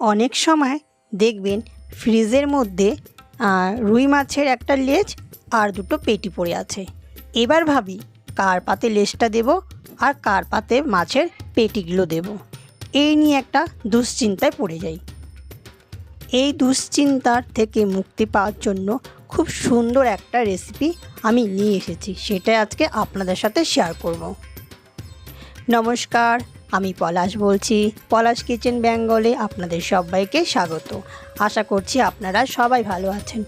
অনেক সময় দেখবেন ফ্রিজের মধ্যে রুই মাছের একটা লেজ আর দুটো পেটি পড়ে আছে। এবার ভাবি কার পাতে লেজটা দেব আর কার পাতে মাছের পেটিগুলো দেব। এই নিয়ে একটা দুশ্চিন্তায় পড়ে যাই। এই দুশ্চিন্তার থেকে মুক্তি পাওয়ার জন্য খুব সুন্দর একটা রেসিপি আমি নিয়ে এসেছি সেটা আজকে আপনাদের সাথে শেয়ার করব। নমস্কার। আমি পলাশ বলছি। পলাশ কিচেন বেঙ্গলে আপনাদের সবাইকে স্বাগত। আশা করছি আপনারা সবাই ভালো আছেন।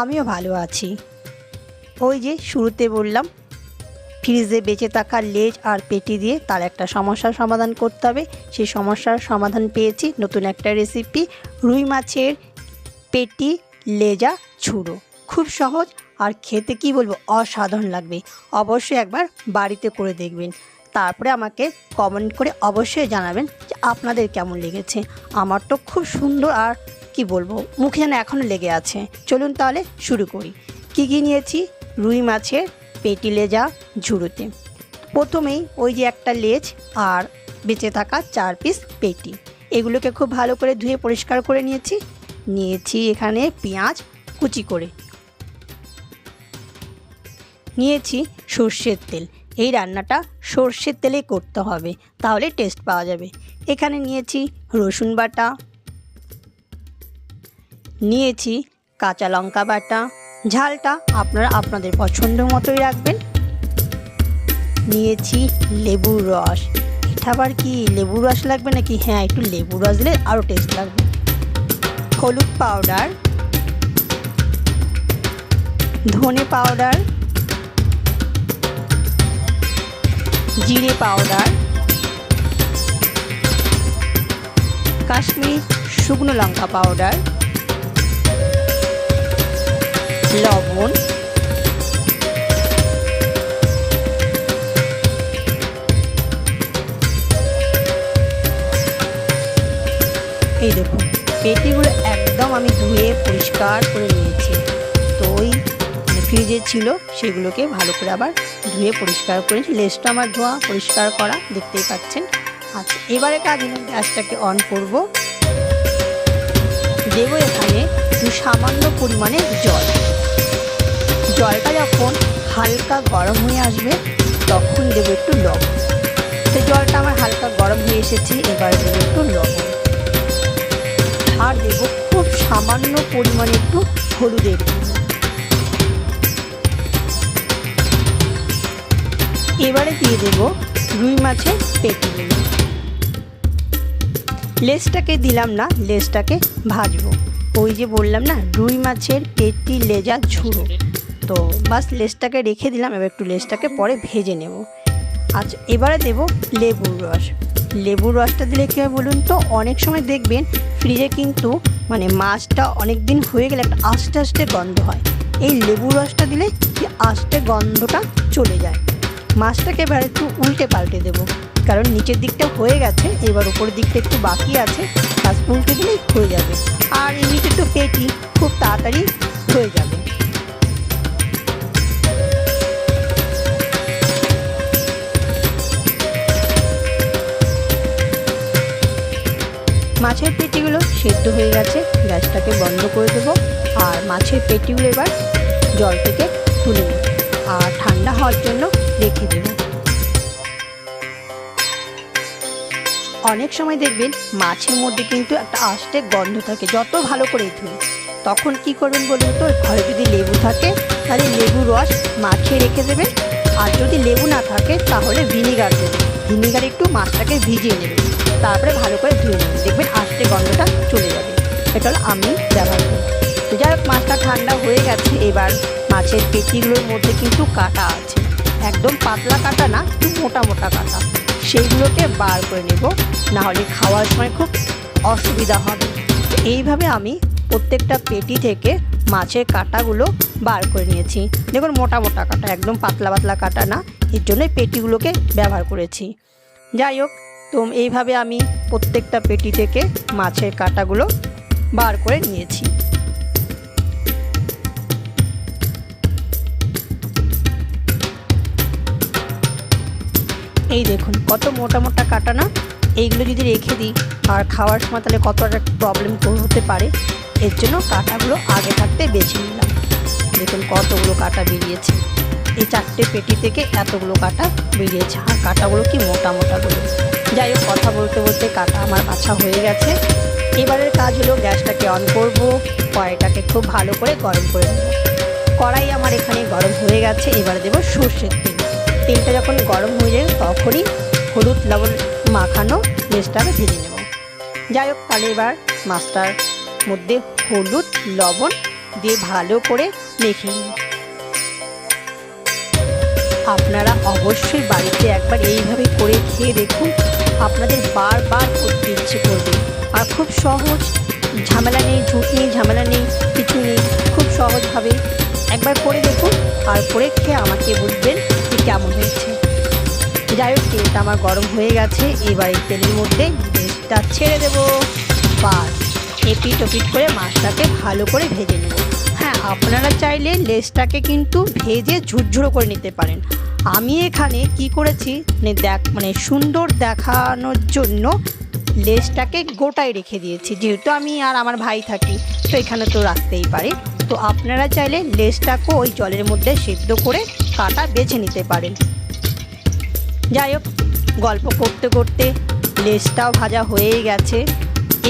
আমিও ভালো আছি। ওই যে শুরুতে বললাম, ফ্রিজে বেঁচে থাকা লেজ আর পেটি দিয়ে তার একটা সমস্যার সমাধান করতে হবে। সেই সমস্যার সমাধান পেয়েছি। নতুন একটা রেসিপি রুই মাছের পেটি, লেজা ছুড়ো খুব সহজ আর খেতে কি বলব, অসাধারণ লাগবে। অবশ্যই একবার বাড়িতে করে দেখবেন। তারপরে আমাকে কমেন্ট করে অবশ্যই জানাবেন যে আপনাদের কেমন লেগেছে। আমার তো খুব সুন্দর আর কি বলব, মুখে যেন এখনও লেগে আছে। চলুন তাহলে শুরু করি। কী কী নিয়েছি? রুই মাছের পেটি লেজা ঝুড়োতে। প্রথমেই ওই যে একটা লেজ আর বেঁচে থাকা চার পিস পেটি। এগুলোকে খুব ভালো করে ধুয়ে পরিষ্কার করে নিয়েছি। নিয়েছি এখানে পেঁয়াজ কুচি করে। নিয়েছি সর্ষের তেল। এই রান্নাটা সর্ষের তেলে করতে হবে, তাহলে টেস্ট পাওয়া যাবে। এখানে নিয়েছি রসুন বাটা, নিয়েছি কাঁচা লঙ্কা বাটা, ঝালটা আপনারা আপনাদের পছন্দ মতোই রাখবেন। নিয়েছি লেবুর রস। এটা আবার কি লেবুর রস লাগবে নাকি? হ্যাঁ একটু লেবুর রস দিলে আরও টেস্ট লাগবে। হলুদ পাউডার ধনে পাউডার জিরে পাউডার, কাশ্মীরি শুকনো লঙ্কা পাউডার, লবণ, এই দেখুন, পেটিগুলো একদম আমি ধুয়ে পরিষ্কার করে নিয়েছি। তো ওই ফ্রিজে ছিল, সেগুলোকে ভালো করে আবার ধুয়ে পরিষ্কার করে। লেজটা আমার ধোয়া, পরিষ্কার করা, দেখতেই পাচ্ছেন। আচ্ছা এবারে কাজ গ্যাসটাকে অন করব। দেবো এখানে একটু সামান্য পরিমাণে জল। জলটা যখন হালকা গরম হয়ে আসবে, তখন দেবো একটু লবণ। তো জলটা আমার হালকা গরম হয়ে এসেছে, এবার দেবো একটু লবণ। আর দেবো খুব সামান্য পরিমাণে একটু হলুদের গুঁড়ো। এবারে দিয়ে দেব রুই মাছের পেটিগুলো লেজটাকে দিলাম না, লেজটাকে ভাজবো। ওই যে বললাম না, রুই মাছের পেটি লেজা ঝুড়ো। তো বাস লেজটাকে রেখে দিলাম, এবার একটু লেজটাকে পরে ভেজে নেব। আচ্ছা এবারে দেব লেবুর রস। লেবুর রসটা দিলে কী বলুন তো, অনেক সময় দেখবেন ফ্রিজে কিন্তু মানে মাছটা অনেক দিন হয়ে গেলে একটা আস্তে আস্তে গন্ধ হয়। এই লেবুর রসটা দিলে আস্তে গন্ধটা চলে যায়। মাছটাকে এবার একটু উল্টে পাল্টে দেবো। কারণ নিচের দিকটা হয়ে গেছে, এবার উপরের দিকটা একটু বাকি আছে বাস উল্টে দিলেই হয়ে যাবে। আর এমনিতে তো পেটি, খুব তাড়াতাড়ি হয়ে যাবে। মাছের পেটিগুলো সেদ্ধ হয়ে গেছে, গ্যাসটাকে বন্ধ করে দেবো, আর মাছের পেটিগুলো এবার জল থেকে তুলে নেব। আর ঠান্ডা হওয়ার জন্য রেখে অনেক সময় দেখবেন মাছের মধ্যে কিন্তু একটা আষ্টে গন্ধ থাকে, যত ভালো করে ধুই তখন কি করবেন বলুন তো, ঘরে যদি লেবু থাকে, তাহলে লেবু রস মাখিয়ে রেখে দেবেন। আর যদি লেবু না থাকে, তাহলে ভিনিগার দেবেন। ভিনিগার একটু মাছটাকে ভিজিয়ে নেবেন। তারপরে ভালো করে ধুয়ে নেবেন। দেখবেন আষ্টে গন্ধটা চলে যাবে। এটা হলো আমি ব্যবহার করি। তো যাই হোক, মাছটা ঠান্ডা হয়ে গেছে। এবার মাছের পেটিগুলোর মধ্যে কিন্তু কাটা আছে। একদম পাতলা কাটা না, একটু মোটা মোটা কাটা। সেইগুলোকে বার করে নেব না হলে খাওয়ার সময় খুব অসুবিধা হবে। এইভাবে আমি প্রত্যেকটা পেটি থেকে মাছের কাটাগুলো বার করে নিয়েছি। দেখুন, মোটা মোটা কাটা, একদম পাতলা পাতলা কাটা না, এর জন্যই পেটিগুলোকে ব্যবহার করেছি। যাই হোক, তো এইভাবে আমি প্রত্যেকটা পেটি থেকে মাছের কাটাগুলো বার করে নিয়েছি। এই দেখুন, কত মোটা মোটা কাটা না? এইগুলো যদি রেখে দিই, আর খাওয়ার সময় তাহলে কতটা প্রবলেম হতে পারে। এর জন্য কাঁটাগুলো আগে থাকতে বেছে নিলাম। দেখুন, কতগুলো কাটা বেরিয়েছে। এই চারটে পেটি থেকে এতগুলো কাটা বেরিয়েছে। আর কাঁটাগুলো কি মোটা মোটা করে যাই হোক, কথা বলতে বলতে কাটা আমার বাছা হয়ে গেছে। এবারের কাজ হলো গ্যাসটাকে অন করব, কড়াইটাকে খুব ভালো করে গরম করে নেব। কড়াই আমার এখানে গরম হয়ে গেছে। এবারে দেবো সর্ষের তেল। তেলটা যখন গরম হয়ে যায়, তখনই হলুদ লবণ মাখানো লেসটাকে ভেজে নেব। যাই হোক, তাহলে এবার মাছটার মধ্যে হলুদ লবণ দিয়ে ভালো করে মেখে নিন আপনারা অবশ্যই বাড়িতে একবার এইভাবে করে খেয়ে দেখুন, আপনাদের বারবার করতে ইচ্ছে করবে। আর খুব সহজ, ঝামেলা নেই, ঝুঁক নেই, ঝামেলা নেই, কিছু নেই, খুব সহজভাবে একবার করে দেখুন আর করে খেয়ে আমাকে বলবেন যে কেমন হয়েছে? যাই হোক, তেলটা আমার গরম হয়ে গেছে। এবার এই তেলের মধ্যে লেসটা ছেড়ে দেবো। বাস। এপিট ওপিট করে মাছটাকে ভালো করে ভেজে নেব। হ্যাঁ আপনারা চাইলে লেসটাকে কিন্তু ভেজে ঝুরঝুরো করে নিতে পারেন। আমি এখানে কি করেছি? মানে দেখ মানে সুন্দর দেখানোর জন্য লেসটাকে গোটায় রেখে দিয়েছি। যেহেতু আমি আর আমার ভাই থাকি, তো এখানে তো রাখতেই পারি। তো আপনারা চাইলে লেসটাকেও ওই জলের মধ্যে সেদ্ধ করে কাটা বেছে নিতে পারেন যাই হোক, গল্প করতে করতে লেসটাও ভাজা হয়েই গেছে।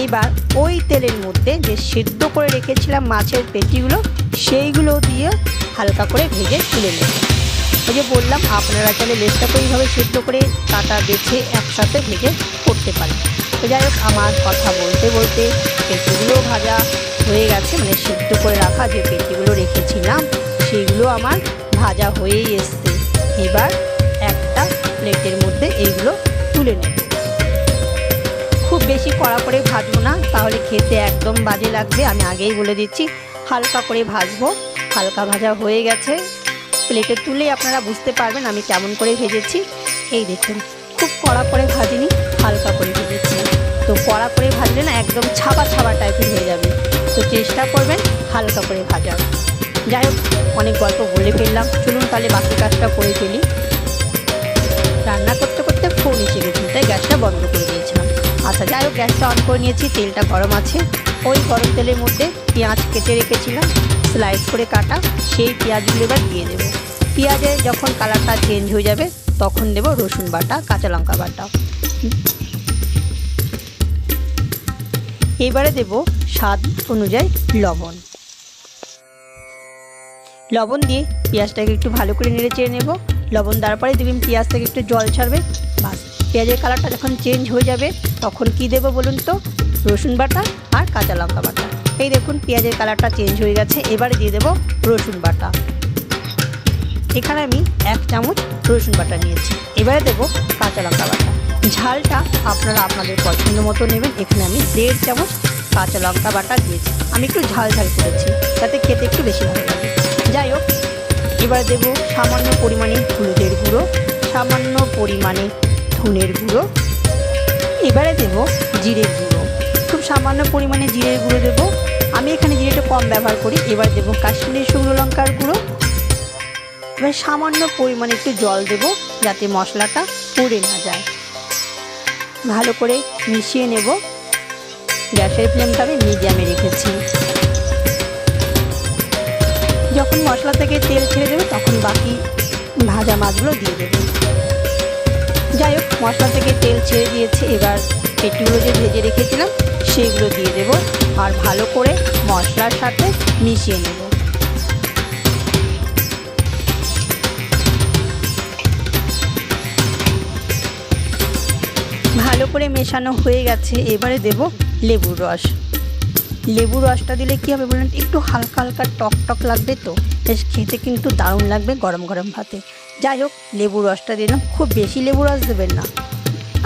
এবার ওই তেলের মধ্যে যে সিদ্ধ করে রেখেছিলাম মাছের পেটিগুলো, সেইগুলো দিয়ে হালকা করে ভেজে তুলে নেব। ওই যে বললাম, আপনারা চাইলে লেসটাকে ওইভাবে সিদ্ধ করে কাটা বেছে একসাথে ভেজে করতে পারেন। তো যাই হোক, আমার কথা বলতে বলতে পেটিগুলো ভাজা হয়ে গেছে। মানে সিদ্ধ করে রাখা যে পেটিগুলো রেখেছিলাম সেগুলো আমার ভাজা হয়েই এসছে। এবার একটা প্লেটের মধ্যে এইগুলো তুলে নেব। খুব বেশি কড়া করে ভাজবো না, তাহলে খেতে একদম বাজে লাগবে। আমি আগেই বলে দিচ্ছি, হালকা করে ভাজবো। হালকা ভাজা হয়ে গেছে। প্লেটে তুলে আপনারা বুঝতে পারবেন আমি কেমন করে ভেজেছি। এই দেখুন, খুব কড়া করে ভাজিনি, হালকা করে ভেজেছি। তো কড়া করে ভাজলে না একদম ছাবা ছাবা টাইপের হয়ে যাবে। তো চেষ্টা করবেন হালকা করে ভাজার। যাই হোক, অনেক গল্প বলে ফেললাম। চলুন তাহলে বাকি কাজটা করে ফেলি। রান্না করতে করতে ফোন এসে গেছিল তাই গ্যাসটা বন্ধ করে দিয়েছিলাম। আচ্ছা যাই হোক, গ্যাসটা অন করে নিয়েছি, তেলটা গরম আছে। ওই গরম তেলের মধ্যে পেঁয়াজ কেটে রেখেছিলাম স্লাইস করে কাটা, সেই পেঁয়াজগুলো এবার দিয়ে দেবো। পেঁয়াজের যখন কালারটা চেঞ্জ হয়ে যাবে, তখন দেবো রসুন বাটা, কাঁচা লঙ্কা বাটা। এবারে দেব স্বাদ অনুযায়ী লবণ। লবণ দিয়ে পেঁয়াজটাকে একটু ভালো করে নেড়ে চেড়ে নেব। লবণ দেওয়ার পরে দেখবেন পেঁয়াজ থেকে একটু জল ছাড়বে। বাস, পেঁয়াজের কালারটা যখন চেঞ্জ হয়ে যাবে, তখন কি দেবো বলুন তো? রসুন বাটা আর কাঁচা লঙ্কা বাটা। এই দেখুন পেঁয়াজের কালারটা চেঞ্জ হয়ে গেছে, এবারে দিয়ে দেবো রসুন বাটা। এখানে আমি এক চামচ রসুন বাটা নিয়েছি, এবারে দেবো কাঁচা লঙ্কা বাটা। ঝালটা আপনারা আপনাদের পছন্দ মতো নেবেন, এখানে আমি দেড় চামচ কাঁচা লঙ্কা বাটা দিয়েছি। আমি একটু ঝাল ঝাল করেছি যাতে খেতে একটু বেশি ভালো লাগে। যাই হোক, এবারে দেবো সামান্য পরিমাণে হলুদের গুঁড়ো, সামান্য পরিমাণে ধনের গুঁড়ো। এবারে দেবো জিরের গুঁড়ো। খুব সামান্য পরিমাণে জিরের গুঁড়ো দেবো। আমি এখানে জিরেটা কম ব্যবহার করি। এবার দেবো কাশ্মীরি শুকনো লঙ্কার গুঁড়ো। এবার সামান্য পরিমাণে একটু জল দেবো যাতে মশলাটা পুড়ে না যায়। ভালো করে মিশিয়ে নেব। গ্যাসের ফ্লেমটা আমি মিডিয়ামে রেখেছি। যখন মশলা থেকে তেল ছেড়ে দেবে, তখন বাকি ভাজা মাছগুলো দিয়ে দেবে। যাই হোক, মশলা থেকে তেল ছেড়ে দিয়েছে, এবার পেটিগুলো যে ভেজে রেখেছিলাম, সেগুলো দিয়ে দেব আর ভালো করে মশলার সাথে মিশিয়ে নেব। ভালো করে মেশানো হয়ে গেছে, এবারে দেব লেবুর রস। লেবুর রসটা দিলে কী হবে বলুন? একটু হালকা হালকা টক টক লাগবে তো। বেশ খেতে কিন্তু দারুণ লাগবে গরম গরম ভাতে। যাই হোক, লেবুর রসটা দিলাম। খুব বেশি লেবু রস দেবেন না।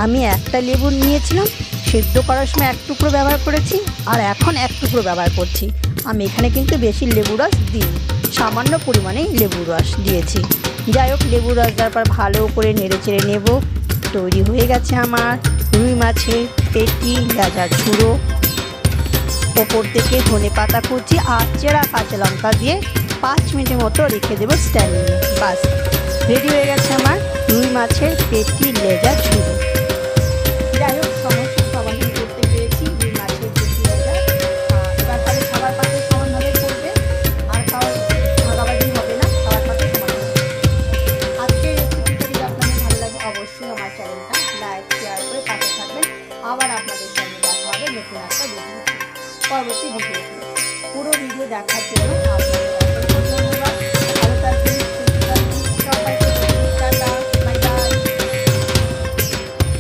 আমি একটা লেবু নিয়েছিলাম, সেদ্ধ করার সময় এক টুকরো ব্যবহার করেছি, আর এখন এক টুকরো ব্যবহার করছি। আমি এখানে কিন্তু বেশি লেবু রস দিই সামান্য পরিমাণে লেবু রস দিয়েছি। যাই হোক লেবু রস দেওয়ার পর ভালো করে নেড়ে চেড়ে নেব। তৈরি হয়ে গেছে আমার রুই মাছের পেটি গাজা ঝুড়ো ওপর থেকে ধনে পাতা কুচি আর চেরা কাঁচা লঙ্কা দিয়ে পাঁচ মিনিটের মতো রেখে দেবো স্ট্যান্ডিংয়ে বাস, রেডি হয়ে গেছে আমার রুই মাছের পেটি লেজা ঝুড়ো।